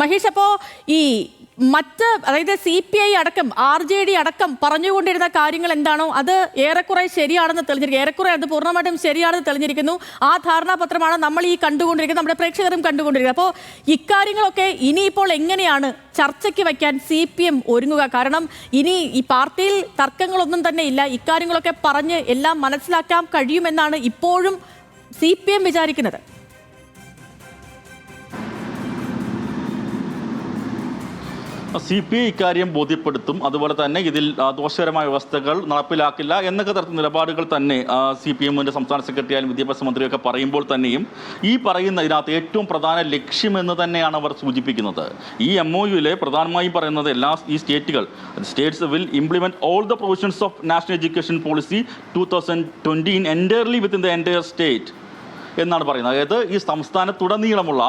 മഹേഷ് അപ്പോ ഈ മറ്റ് അതായത് സി പി ഐ അടക്കം ആർ ജെ ഡി അടക്കം പറഞ്ഞുകൊണ്ടിരുന്ന കാര്യങ്ങൾ എന്താണോ അത് ഏറെക്കുറെ ശരിയാണെന്ന് തെളിഞ്ഞിരിക്കുന്നു. ഏറെക്കുറെ അത് പൂർണമായിട്ടും ശരിയാണെന്ന് തെളിഞ്ഞിരിക്കുന്നു. ആ ധാരണാപത്രമാണ് നമ്മൾ ഈ കണ്ടുകൊണ്ടിരിക്കുന്നത് നമ്മുടെ പ്രേക്ഷകരും കണ്ടുകൊണ്ടിരിക്കുന്നത്. അപ്പോൾ ഇക്കാര്യങ്ങളൊക്കെ ഇനിയിപ്പോൾ എങ്ങനെയാണ് ചർച്ചയ്ക്ക് വയ്ക്കാൻ സി പി എം ഒരുങ്ങുക? കാരണം ഇനി ഈ പാർട്ടിയിൽ തർക്കങ്ങളൊന്നും തന്നെ ഇല്ല. ഇക്കാര്യങ്ങളൊക്കെ പറഞ്ഞ് എല്ലാം മനസ്സിലാക്കാൻ കഴിയുമെന്നാണ് ഇപ്പോഴും സി പി എം വിചാരിക്കുന്നത്. സി പി ഐ ഇക്കാര്യം ബോധ്യപ്പെടുത്തും. അതുപോലെ തന്നെ ഇതിൽ ദോഷകരമായ വ്യവസ്ഥകൾ നടപ്പിലാക്കില്ല എന്നൊക്കെ തരത്തിൽ നിലപാടുകൾ തന്നെ സി പി എമ്മിന്റെ സംസ്ഥാന സെക്രട്ടറി ആയാലും വിദ്യാഭ്യാസ മന്ത്രിയൊക്കെ പറയുമ്പോൾ തന്നെയും ഈ പറയുന്ന ഇതിനകത്ത് ഏറ്റവും പ്രധാന ലക്ഷ്യമെന്ന് തന്നെയാണ് അവർ സൂചിപ്പിക്കുന്നത്. ഈ എം ഒ യുവിലെ പ്രധാനമായും പറയുന്നത് എല്ലാ ഈ സ്റ്റേറ്റുകൾ states will implement all the provisions of national education policy two thousand twenty in entirely within the entire state എന്നാണ് പറയുന്നത്. അതായത് ഈ സംസ്ഥാനത്തുടനീളമുള്ള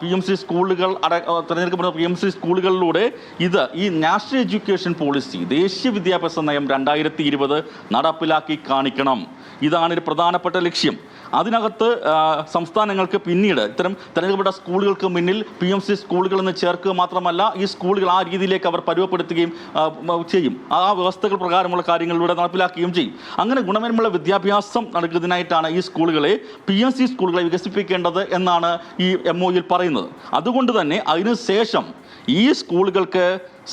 പി എം സി സ്കൂളുകൾ അട തിരഞ്ഞെടുക്കപ്പെടുന്ന പി എം സി സ്കൂളുകളിലൂടെ ഇത് ഈ നാഷണൽ എഡ്യൂക്കേഷൻ പോളിസി ദേശീയ വിദ്യാഭ്യാസ നയം രണ്ടായിരത്തി ഇരുപത് നടപ്പിലാക്കി കാണിക്കണം. ഇതാണ് ഒരു പ്രധാനപ്പെട്ട ലക്ഷ്യം. അതിനകത്ത് സംസ്ഥാനങ്ങൾക്ക് പിന്നീട് ഇത്തരം തിരഞ്ഞെടുക്കപ്പെട്ട സ്കൂളുകൾക്ക് മുന്നിൽ പി എം സി സ്കൂളുകൾ എന്ന് ചേർക്കുക മാത്രമല്ല ഈ സ്കൂളുകൾ ആ രീതിയിലേക്ക് അവർ പരുവപ്പെടുത്തുകയും ചെയ്യും. ആ വ്യവസ്ഥകൾ പ്രകാരമുള്ള കാര്യങ്ങളിലൂടെ നടപ്പിലാക്കുകയും ചെയ്യും. അങ്ങനെ ഗുണമേന്മയുള്ള വിദ്യാഭ്യാസം നൽകുന്നതിനായിട്ടാണ് ഈ സ്കൂളുകളെ പി എം സി സ്കൂളുകളെ വികസിപ്പിക്കേണ്ടത് എന്നാണ് ഈ എം ഒയിൽ പറയുന്നത്. അതുകൊണ്ട് തന്നെ അതിനുശേഷം ഈ സ്കൂളുകൾക്ക്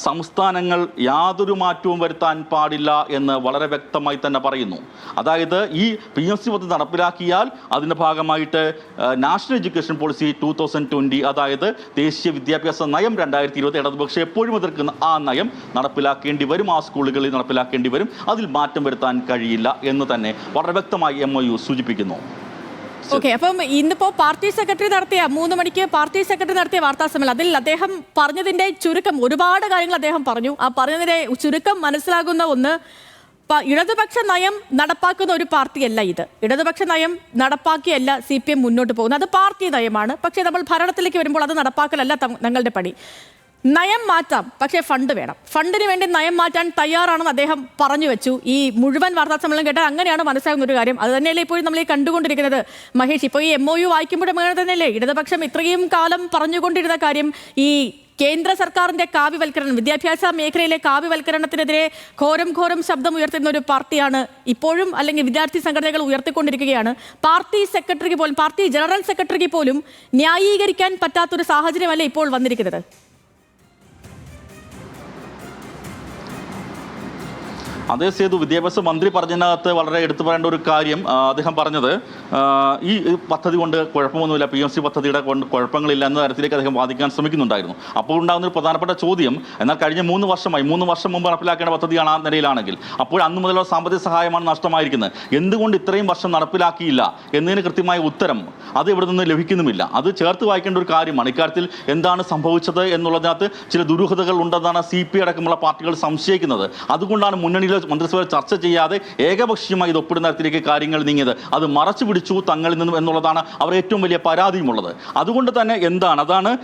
സംസ്ഥാനങ്ങൾ യാതൊരു മാറ്റവും വരുത്താൻ പാടില്ല എന്ന് വളരെ വ്യക്തമായി തന്നെ പറയുന്നു. അതായത് ഈ പി എം സി പദ്ധതി നടപ്പിലാക്കിയാൽ അതിന്റെ ഭാഗമായിട്ട് national education policy two thousand twenty അതായത് ദേശീയ വിദ്യാഭ്യാസ നയം രണ്ടായിരത്തി ഇരുപത്തി ഇടതുപക്ഷം എപ്പോഴും എതിർക്കുന്ന ആ നയം നടപ്പിലാക്കേണ്ടി വരും ആ സ്കൂളുകളിൽ നടപ്പിലാക്കേണ്ടി വരും. അതിൽ മാറ്റം വരുത്താൻ കഴിയില്ല എന്ന് തന്നെ വളരെ വ്യക്തമായി എം സൂചിപ്പിക്കുന്നു. ഓക്കെ അപ്പം ഇന്നിപ്പോ പാർട്ടി സെക്രട്ടറി നടത്തിയ മൂന്ന് മണിക്ക് പാർട്ടി സെക്രട്ടറി നടത്തിയ വാർത്താ സമ്മേളനം അതിൽ അദ്ദേഹം പറഞ്ഞതിന്റെ ചുരുക്കം ഒരുപാട് കാര്യങ്ങൾ അദ്ദേഹം പറഞ്ഞു. ആ പറഞ്ഞതിന്റെ ചുരുക്കം മനസ്സിലാകുന്ന ഒന്ന് ഇടതുപക്ഷ നയം നടപ്പാക്കുന്ന ഒരു പാർട്ടിയല്ല ഇത്. ഇടതുപക്ഷ നയം നടപ്പാക്കിയല്ല സി പി എം മുന്നോട്ട് പോകുന്നത്. അത് പാർട്ടി നയമാണ്. പക്ഷേ നമ്മൾ ഭരണത്തിലേക്ക് വരുമ്പോൾ അത് നടപ്പാക്കലല്ല തങ്ങളുടെ പണി. നയം മാറ്റാം. പക്ഷേ ഫണ്ട് വേണം. ഫണ്ടിന് വേണ്ടി നയം മാറ്റാൻ തയ്യാറാണെന്ന് അദ്ദേഹം പറഞ്ഞു വെച്ചു. ഈ മുഴുവൻ വാർത്താ സമ്മേളനം കേട്ടാൽ അങ്ങനെയാണ് മനസ്സിലാകുന്ന ഒരു കാര്യം. അത് തന്നെയല്ലേ ഇപ്പോഴും നമ്മൾ ഈ കണ്ടുകൊണ്ടിരിക്കുന്നത്. മഹേഷ് ഇപ്പോൾ ഈ എം ഒ യു വായിക്കുമ്പോഴും അങ്ങനെ തന്നെയല്ലേ? ഇടതുപക്ഷം ഇത്രയും കാലം പറഞ്ഞുകൊണ്ടിരുന്ന കാര്യം ഈ കേന്ദ്ര സർക്കാരിന്റെ കാവ്യവൽക്കരണം വിദ്യാഭ്യാസ മേഖലയിലെ കാവ്യവൽക്കരണത്തിനെതിരെ ഘോരം ഘോരം ശബ്ദം ഉയർത്തുന്ന ഒരു പാർട്ടിയാണ് ഇപ്പോഴും അല്ലെങ്കിൽ വിദ്യാർത്ഥി സംഘടനകൾ ഉയർത്തിക്കൊണ്ടിരിക്കുകയാണ്. പാർട്ടി സെക്രട്ടറിക്ക് പോലും പാർട്ടി ജനറൽ സെക്രട്ടറിക്ക് പോലും ന്യായീകരിക്കാൻ പറ്റാത്തൊരു സാഹചര്യമല്ല ഇപ്പോൾ വന്നിരിക്കുന്നത്? അതേ സേതു വിദ്യാഭ്യാസ മന്ത്രി പറഞ്ഞതിനകത്ത് വളരെ എടുത്തു പറയേണ്ട ഒരു കാര്യം അദ്ദേഹം പറഞ്ഞത് ഈ പദ്ധതി കൊണ്ട് കുഴപ്പമൊന്നുമില്ല പി എം സി പദ്ധതിയുടെ കൊണ്ട് കുഴപ്പങ്ങളില്ല എന്ന തരത്തിലേക്ക് അദ്ദേഹം വാദിക്കാൻ ശ്രമിക്കുന്നുണ്ടായിരുന്നു. അപ്പോൾ ഉണ്ടാകുന്ന ഒരു പ്രധാനപ്പെട്ട ചോദ്യം എന്നാൽ കഴിഞ്ഞ മൂന്ന് വർഷമായി മൂന്ന് വർഷം മുമ്പ് നടപ്പിലാക്കേണ്ട പദ്ധതിയാണ് ആ നിലയിലാണെങ്കിൽ അപ്പോൾ അന്ന് മുതലുള്ള സാമ്പത്തിക സഹായമാണ് നഷ്ടമായിരിക്കുന്നത്. എന്തുകൊണ്ട് ഇത്രയും വർഷം നടപ്പിലാക്കിയില്ല എന്നതിന് കൃത്യമായ ഉത്തരം അത് ഇവിടെ നിന്ന് ലഭിക്കുന്നുമില്ല. അത് ചേർത്ത് വായിക്കേണ്ട ഒരു കാര്യമാണ്. ഇക്കാര്യത്തിൽ എന്താണ് സംഭവിച്ചത് എന്നുള്ളതിനകത്ത് ചില ദുരൂഹതകൾ ഉണ്ടെന്നാണ് സി പി അടക്കമുള്ള പാർട്ടികൾ സംശയിക്കുന്നത്. അതുകൊണ്ടാണ് മുന്നണിയിലെ മന്ത്രിസഭ ചർച്ച ചെയ്യാതെ ഏകപക്ഷീയമായി ഇത് ഒപ്പിടുന്ന തരത്തിലേക്ക് കാര്യങ്ങൾ നീങ്ങിയത്. അത് മറച്ചു പിടിച്ചു തങ്ങളിൽ നിന്നും എന്നുള്ളതാണ് അവർ ഏറ്റവും വലിയ പരാതിയുമുള്ളത്. അതുകൊണ്ട് തന്നെ എന്താണ്? അതാണ്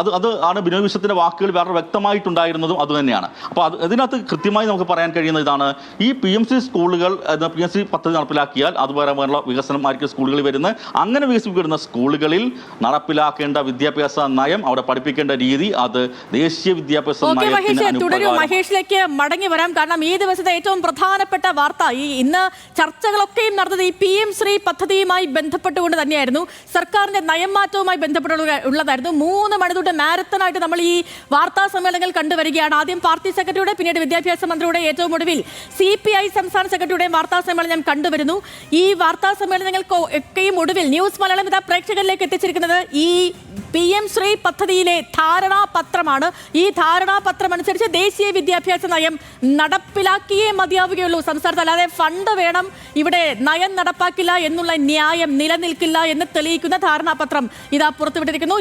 അത് അത് ആണ് ബിനോയ് വിശ്വത്തിന്റെ വാക്കുകൾ വേറെ വ്യക്തമായിട്ടുണ്ടായിരുന്നതും അതുതന്നെയാണ് അപ്പോൾ അത് ഇതിനകത്ത് കൃത്യമായി നമുക്ക് പറയാൻ കഴിയുന്ന ഇതാണ്. ഈ പി എം സി സ്കൂളുകൾ പി എം സി പദ്ധതി നടപ്പിലാക്കിയാൽ അതുപോലെയുള്ള വികസനമായിരിക്കും സ്കൂളുകളിൽ വരുന്നത്. അങ്ങനെ വികസിപ്പിക്കുന്ന സ്കൂളുകളിൽ നടപ്പിലാക്കേണ്ട വിദ്യാഭ്യാസ നയം അവിടെ പഠിപ്പിക്കേണ്ട രീതി അത് ദേശീയ വിദ്യാഭ്യാസ നയം നയത്തിന് മഹേഷിലേക്ക് മടങ്ങി വരാം. കാരണം ഈ ദിവസത്തെ ഏറ്റവും പ്രധാനപ്പെട്ട വാർത്ത ഈ ഇന്ന് ചർച്ചകളൊക്കെയും നടന്നത് ഈ പി എം ശ്രീ പദ്ധതിയുമായി ബന്ധപ്പെട്ടുകൊണ്ട് തന്നെയായിരുന്നു. സർക്കാരിന്റെ നയംമാറ്റവുമായി ബന്ധപ്പെട്ട ഉള്ളതായിരുന്നു. മൂന്ന് മാരത്തൺ മാരത്തനായിട്ട് നമ്മൾ ഈ വാർത്താ സമ്മേളനങ്ങൾ കണ്ടുവരികയാണ്. ആദ്യം പാർട്ടി സെക്രട്ടറിയുടെ പിന്നീട് വിദ്യാഭ്യാസ മന്ത്രിയുടെ ഏറ്റവും ഒടുവിൽ സി പി ഐ സംസ്ഥാന സെക്രട്ടറിയുടെയും വാർത്താ സമ്മേളനം കണ്ടുവരുന്നു. ഈ വാർത്താ സമ്മേളനങ്ങൾക്ക് ഒക്കെയും ഒടുവിൽ ന്യൂസ് മലയാളം ഇതാ പ്രേക്ഷകരിലേക്ക് എത്തിച്ചിരിക്കുന്നത് ഈ പി എം ശ്രീ പദ്ധതിയിലെ ധാരണാപത്രമാണ്. ഈ ധാരണാപത്രം അനുസരിച്ച് ദേശീയ വിദ്യാഭ്യാസ നയം നടപ്പിലാക്കിയേ മതിയാവുകയുള്ളൂ. സംസ്ഥാനത്ത് അല്ലാതെ ഫണ്ട് വേണം ഇവിടെ നയം നടപ്പാക്കില്ല എന്നുള്ള ന്യായം നിലനിൽക്കില്ല എന്ന് തെളിയിക്കുന്ന ധാരണാപത്രം ഇതാ പുറത്തുവിട്ടിരിക്കുന്നു.